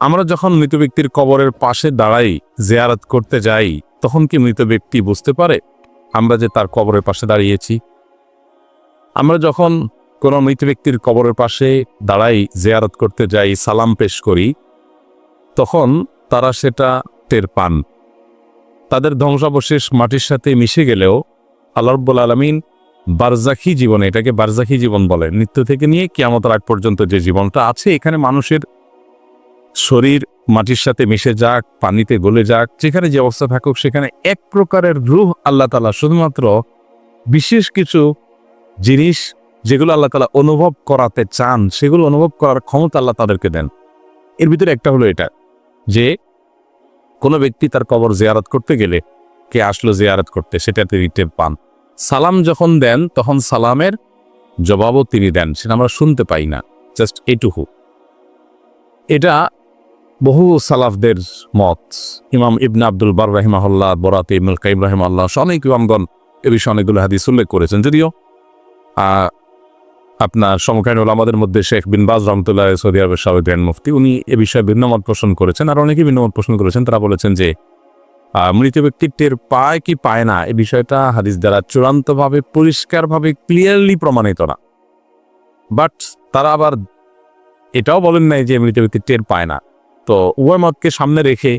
আমরা যখন মৃত ব্যক্তির কবরের পাশে দাঁড়াই, জিয়ারত করতে যাই, তখন কি মৃত ব্যক্তি বুঝতে পারে আমরা যে তার কবরের পাশে দাঁড়িয়েছি? আমরা যখন কোনো মৃত ব্যক্তির কবরের পাশে দাঁড়াই, জিয়ারত করতে যাই, সালাম পেশ করি, তখন তারা সেটা টের পান। তাদের ধ্বংসাবশেষ মাটির সাথে মিশে গেলেও আল্লাহ রব্বুল আলমিন বারজাখি জীবন এটাকে বারজাখি জীবন বলে। মৃত্যু থেকে নিয়ে কিয়ামতের আগ পর্যন্ত যে জীবনটা আছে, এখানে মানুষের শরীর মাটির সাথে মিশে যাক, পানিতে গলে যাক, যেখানে যে অবস্থা থাকুক, সেখানে এক প্রকারের রুহ আল্লাহ তালা শুধুমাত্র বিশেষ কিছু জিনিস যেগুলো আল্লাহ তালা অনুভব করাতে চান, সেগুলো অনুভব করার ক্ষমতা আল্লাহ তাদেরকে দেন। এর ভিতরে একটা হলো এটা, যে কোনো ব্যক্তি তার কবর জেয়ারত করতে গেলে কে আসলো জেয়ারত করতে, সেটা তিনি টেপ পান। সালাম যখন দেন, তখন সালামের জবাবও তিনি দেন, সেটা আমরা শুনতে পাই না, জাস্ট এইটুকু এটা বহু সালাফদের মত। ইমাম ইবনা আব্দুল বার রাহিমাহুল্লাহ, বরাত ইবনুল কাইম রাহিমাল্লাহ অনেক ইমামগণ এ বিষয়ে অনেকগুলো হাদিস উল্লেখ করেছেন। যদিও আপনার সমকালীন ওলামাদের মধ্যে শেখ বিন বাজ রহমতুল্লাহ সৌদি আরবের সাবেক গ্র্যান্ড মুফতি, উনি এ বিষয়ে ভিন্ন মত পোষণ করেছেন আর অনেকেই ভিন্ন মত পোষণ করেছেন। তারা বলেছেন যে মৃত ব্যক্তির টের পায় কি পায় না, এ বিষয়টা হাদিস দ্বারা চূড়ান্তভাবে, পরিষ্কারভাবে ক্লিয়ারলি প্রমাণিত না। বাট তারা আবার এটাও বলেন নাই যে মৃত ব্যক্তি টের পায় না। তো উভয় মতকে সামনে রেখে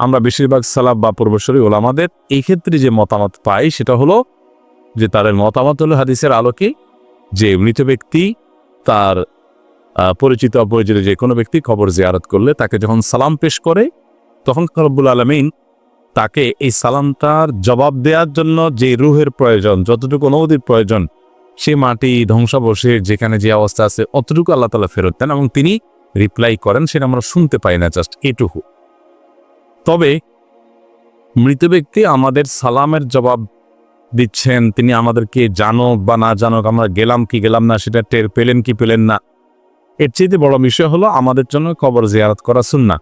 আমরা বেশিরভাগ সালাব বা পূর্বশরী ওলামাদের এই ক্ষেত্রে যে মতামত পাই সেটা হলো যে তাদের মতামত হলো হাদিসের আলোকে যে মৃত ব্যক্তি তার পরিচিত অপরিচিত যে কোনো ব্যক্তি খবর জিয়ারত করলে তাকে যখন সালাম পেশ করে, তখন রব্বুল আলমিন তাকে এই সালামটার জবাব দেওয়ার জন্য যে রুহের প্রয়োজন, যতটুকু অনুমতির প্রয়োজন, সে মাটি, ধ্বংসাবশেষ, যেখানে যে অবস্থা আছে, অতটুকু আল্লাহ তালা ফেরত দেন এবং তিনি রিপ্লাই করেন, সেটা আমরা শুনতে পাই না জাস্ট এটুকু। তবে মৃত ব্যক্তি আমাদের সালামের জবাব দিচ্ছেন, তিনি আমাদেরকে জানুক বা না জানুক, আমরা গেলাম কি গেলাম না, সেটা টের পেলেন কি পেলেন না। এর চেয়ে বড় বিষয় হলো আমাদের জন্য কবর জিয়ারত করা সুন্না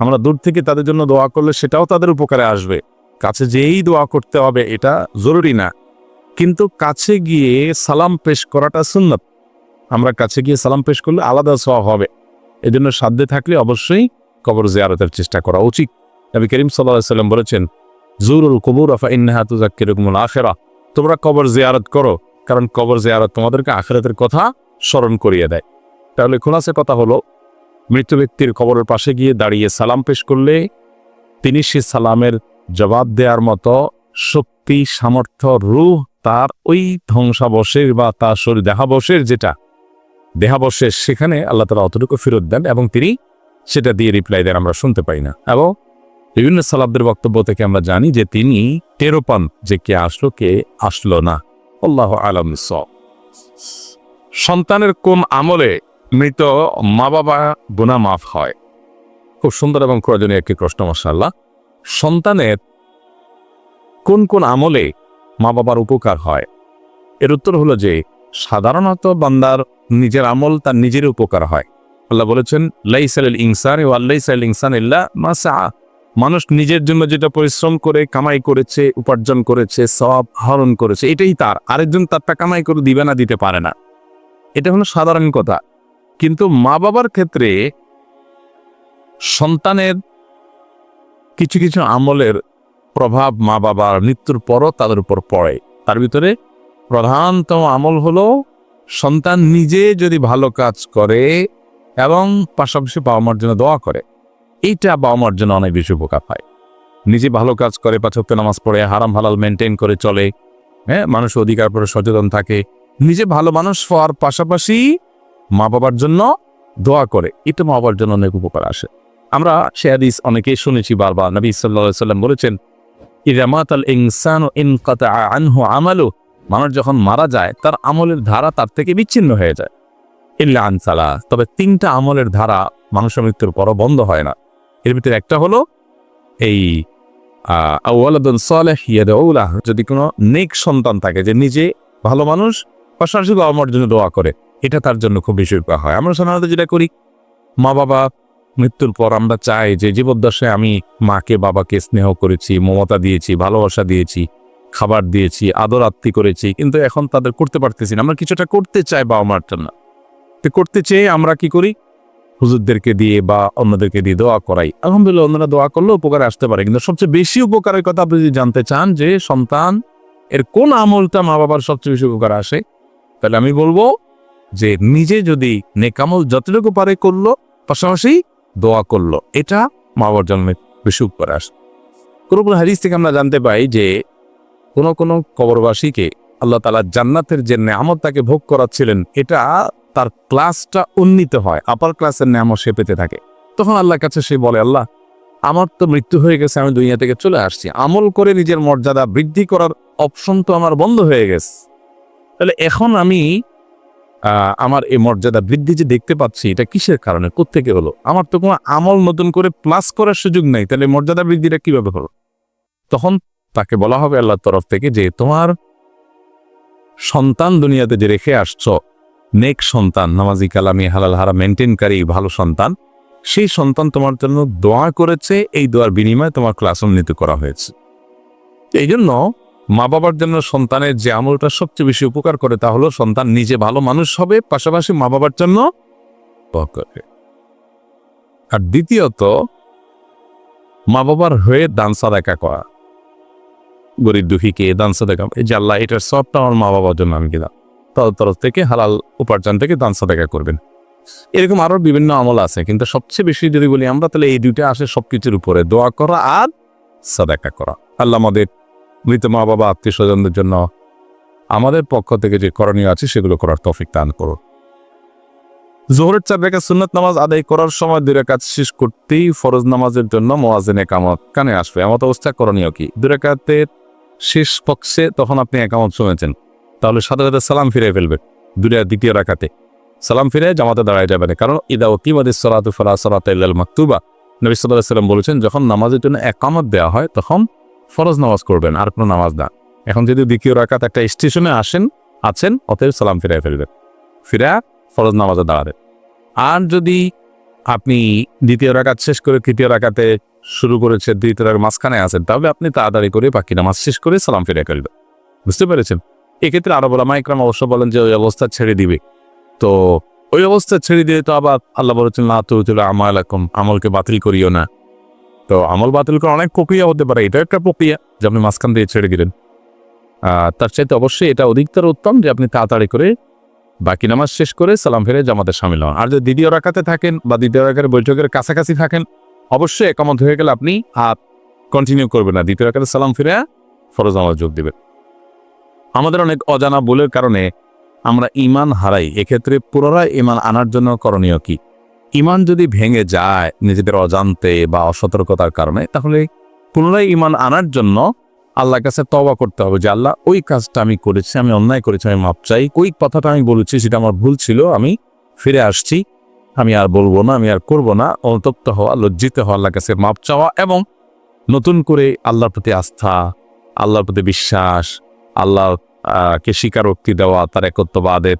আমরা দূর থেকে তাদের জন্য দোয়া করলে সেটাও তাদের উপকারে আসবে। কাছে যেই দোয়া করতে হবে, এটা জরুরি না। কিন্তু কাছে গিয়ে সালাম পেশ করাটা সুন্নত আমরা কাছে গিয়ে সালাম পেশ করলে আলাদা সওয়াব হবে। এজন্য সাধ্যে থাকলে অবশ্যই কবর জিয়ারতের চেষ্টা করা উচিত। নবী করিম সাল্লাম বলেছেন, জুরুল কবুর আফা ইন্নাহা তুজাক্কিরুকুমুল আখিরা। তোমরা কবর জিয়ারত করো, কারণ কবর জিয়ারত তোমাদেরকে আখিরাতের কথা স্মরণ করিয়ে দেয়। তাহলে খোলাসে কথা হলো, মৃত ব্যক্তির কবরের পাশে গিয়ে দাঁড়িয়ে সালাম পেশ করলে তিনি সে সালামের জবাব দেওয়ার মতো শক্তি, সামর্থ্য, রূহ তার ওই ধ্বংসাবশের বা তার শরীর দেহাবশের যেটা দেহাবশেষ সেখানে আল্লাহ তালা অতটুকু ফেরত দেন এবং তিনি সেটা দিয়ে রিপ্লাই দেন, আমরা শুনতে পাই না। এবং বিভিন্ন সালাবদের বক্তব্য থেকে আমরা জানি যে তিনি টেরো পান যে কে আসলো কে আসলো না। আল্লাহ আলম সন্তানের কোন আমলে মৃত মা বাবা গুনা মাফ হয়? খুব সুন্দর এবং প্রয়োজনীয় একটি প্রশ্ন মাসাল্লাহ সন্তানের কোন কোন আমলে মা বাবার উপকার হয়? এর উত্তর হলো যে, সাধারণত বান্দার নিজের আমল তার নিজের উপকার হয়। আল্লাহ বলেছেন লাইসাল ইনসান ও আল্লাইসাল ইনসান ইল্লা মাসা মানুষ নিজের জন্য যেটা পরিশ্রম করে, কামাই করেছে, উপার্জন করেছে সব হরণ করেছে, এটাই তার। আরেকজন তারটা কামাই করে দিবে না, দিতে পারে না। এটা হলো সাধারণ কথা। কিন্তু মা বাবার ক্ষেত্রে সন্তানের কিছু কিছু আমলের প্রভাব মা বাবার মৃত্যুর পরও তাদের উপর পড়ে। তার ভিতরে প্রধানতম আমল হলো সন্তান নিজে যদি ভালো কাজ করে এবং পাশাপাশি বাবা মার জন্য দোয়া করে, এইটা বাবা মার জন্য অনেক বেশি উপকার হয়। নিজে ভালো কাজ করে পাঁচক্ত নামাজ পড়ে, হারাম হালাল মেনটেন করে চলে হ্যাঁ মানুষ অধিকার পরে সচেতন থাকে, নিজে ভালো মানুষ হওয়ার পাশাপাশি মা বাবার জন্য দোয়া করে, এটা মা বাবার জন্য অনেক উপকার আসে। আমরা সে হাদিস অনেকেই শুনেছি বারবার, নবী সাল্লাহ সাল্লাম বলেছেন ইরামাত আল ইনসান ইন আনহু আমালু মানুষ যখন মারা যায়, তার আমলের ধারা তার থেকে বিচ্ছিন্ন হয়ে যায়। ইল্লা আনসালা। তবে তিনটা আমলের ধারা মানুষের মৃত্যুর পরও বন্ধ হয় না। এর ভিতরে একটা হলো এই যদি কোনো নেক সন্তান থাকে যে নিজে ভালো মানুষ, পাশাপাশি বাবা জন্য দোয়া করে, এটা তার জন্য খুব বেশি উপকার হয়। আমরা সাধারণত যেটা করি, মা বাবা মৃত্যুর পর আমরা চাই যে জীবদ্দশায় আমি মাকে, বাবাকে স্নেহ করেছি, মমতা দিয়েছি, ভালোবাসা দিয়েছি। খাবার দিয়েছি, আদর আত্মি করেছি, কিন্তু এখন তাদের করতে পারতেছি না। আমরা কিছুটা করতে চাই বাবা মার জন্য। তো করতে চেয়ে আমরা কি করি? হুজুরদেরকে দিয়ে বা অন্যদেরকে দিয়ে দোয়া করাই। আলহামদুলিল্লাহ অন্যরা দোয়া করলে উপকারে আসতে পারে। কিন্তু সবচেয়ে বেশি উপকারের কথা আপনি যদি জানতে চান যে সন্তান, এর কোন আমলটা মা বাবার সবচেয়ে বেশি উপকার আসে, তাহলে আমি বলব যে নিজে যদি নেকামল যতটুকু পারে করল, পাশাপাশি দোয়া করল। এটা মা বাবার জন্য বেশি উপকার আসে। কোনো কোনো হাদিস থেকে আমরা জানতে পাই যে কোনো কোনো কবরবাসীকে আল্লাহ তালা জান্নাতের যে নেয়ামত তাকে ভোগ করাচ্ছিলেন, এটা তার ক্লাসটা উন্নীত হয় আপার ক্লাসের নেয়ামত সে পেতে থাকে। তখন আল্লাহর কাছে সে বলে, আল্লাহ, আমার তো মৃত্যু হয়ে গেছে, আমি দুনিয়া থেকে চলে আসছি। আমল করে নিজের মর্যাদা বৃদ্ধি করার অপশন তো আমার বন্ধ হয়ে গেছে। তাহলে এখন আমি আমার এই মর্যাদা বৃদ্ধি যে দেখতে পাচ্ছি, এটা কিসের কারণে? কোত্থেকে হলো? আমার তো কোনো আমল নতুন করে প্লাস করার সুযোগ নাই, তাহলে মর্যাদা বৃদ্ধিটা কীভাবে হলো? তখন তাকে বলা হবে আল্লাহর তরফ থেকে যে তোমার সন্তান দুনিয়াতে যে রেখে আসছ, নেক সন্তান, নামাজি কালামি, হালাল হারা মেনটেনকারী ভালো সন্তান, সেই সন্তান তোমার জন্য দোয়া করেছে, এই দোয়ার বিনিময়ে তোমার ক্লাস উন্নীত করা হয়েছে। এই জন্য মা বাবার জন্য সন্তানের যে আমলটা সবচেয়ে বেশি উপকার করে তা হলো সন্তান নিজে ভালো মানুষ হবে, পাশাপাশি মা বাবার জন্য আর দ্বিতীয়ত মা বাবার হয়ে দান সাদাকা করা। গরিব দুঃখীকে দান সাদাকা। এই যে আল্লাহ, এটার সবটা আমার মা বাবার জন্য আমি দিলাম তাদের তরফ থেকে হালাল উপার্জন থেকে দান সাদাকা করবেন। এরকম আরও বিভিন্ন আমল আছে, কিন্তু সবচেয়ে বেশি যদি বলি আমরা, তাহলে এই দুইটা আসে সবকিছুর উপরে। দোয়া করা আর সাদাকা করা। আল্লাহ আমাদের মৃত মা বাবা আত্মীয় স্বজনদের জন্য আমাদের পক্ষ থেকে যে করণীয় আছে, সেগুলো করার তৌফিক দান করো জোহরের চার রেখা সুন্নত নামাজ আদায় করার সময় দুই রেখাত শেষ করতেই ফরজ নামাজের জন্য মোয়াজেন একামত কানে আসবে। এমত অবস্থা করণীয় কি? দুই রেখাতের শেষ পক্ষে তখন আপনি একামত শুনেছেন। তাহলে সাথে সাথে সালাম ফিরে ফেলবে দুটা দ্বিতীয় রাখাতে সালাম ফিরে জামাতে দাঁড়ায় যাবে না। কারণ, ইদা অতিবাদী সলাতু ফলা সলাত মাকতুবা। নবী সাল্লাহ সাল্লাম বলেছেন, যখন নামাজের জন্য একামত দেওয়া হয়, তখন ফরজ নামাজ করবেন, আর কোনো নামাজ না। এখন যদি দ্বিতীয় রাকাত একটা স্টেশনে আসেন, আছেন, অতএব সালাম ফিরে ফেলবেন। ফিরে ফরজ নামাজে দাঁড়াবেন। আর যদি আপনি দ্বিতীয় রাকাত শেষ করে তৃতীয় রাকাতে শুরু করেছে দ্বিতীয় রাকাত মাঝখানে আছেন তাহলে আপনি তাড়াতাড়ি করে বাকি নামাজ শেষ করে সালাম ফিরে ফেলবেন। বুঝতে পেরেছেন? এক্ষেত্রে আরও বলা মাইকরাম অবশ্য বলেন যে, ওই অবস্থা ছেড়ে দিবে। তো ওই অবস্থা ছেড়ে দিয়ে তো আবার আল্লাহ বলেছেন না তো আমাল এখন আমলকে বাতিল করিও না। তো আমল বাতিল করা অনেক প্রক্রিয়া হতে পারে এটা একটা প্রক্রিয়া যে আপনি মাঝখান দিয়ে ছেড়ে দিলেন। তার চাইতে অবশ্যই এটা অধিকতর উত্তম যে আপনি তাড়াতাড়ি করে বাকি নামাজ শেষ করে সালাম ফিরে জামাতে সামিল হন। আর যদি দ্বিতীয় রাখাতে থাকেন বা দ্বিতীয় রাখার বৈঠকের কাছাকাছি থাকেন অবশ্যই একামত হয়ে গেলে আপনি আর কন্টিনিউ করবেন না। দ্বিতীয় রাখাতে সালাম ফিরে ফরজ নামাজ যোগ দিবেন। আমাদের অনেক অজানা ভুলের কারণে আমরা ইমান হারাই। এক্ষেত্রে পুনরায় ইমান আনার জন্য করণীয় কি? ইমান যদি ভেঙে যায় নিজেদের অজান্তে বা অসতর্কতার কারণে, তাহলে পুনরায় ইমান আনার জন্য আল্লাহর কাছে তবা করতে হবে যে, আল্লাহ, ওই কাজটা আমি করেছি, আমি অন্যায় করেছি, আমি মাপ চাই। ওই কথাটা আমি বলেছি, সেটা আমার ভুল ছিল, আমি ফিরে আসছি। আমি আর বলব না, আমি আর করব না। অনুতপ্ত হওয়া, লজ্জিত হওয়া, আল্লাহর কাছে মাপ চাওয়া এবং নতুন করে আল্লাহর প্রতি আস্থা, আল্লাহর প্রতি বিশ্বাস আল্লাহ কে স্বীকারোক্তি দেওয়া, তার একত্ববাদের,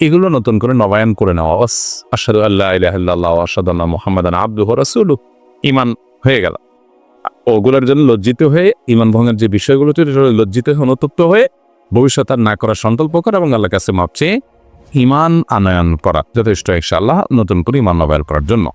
এগুলো নতুন করে নবায়ন করে নেওয়া। বাস আসাদু আল্লাহ ইলাহাল্লাহ আসাদ আল্লাহ মোহাম্মদ আব্দুহ রাসুল ইমান হয়ে গেল ওগুলোর জন্য লজ্জিত হয়ে ইমান ভঙ্গের যে বিষয়গুলো ছিল লজ্জিত হয়ে, অনুতপ্ত হয়ে ভবিষ্যৎ আর না করার সংকল্প করা এবং আল্লাহর কাছে মাপ চেয়ে ইমান আনয়ন করা যথেষ্ট ইনশাআল্লাহ নতুন করে ইমান নবায়ন করার জন্য।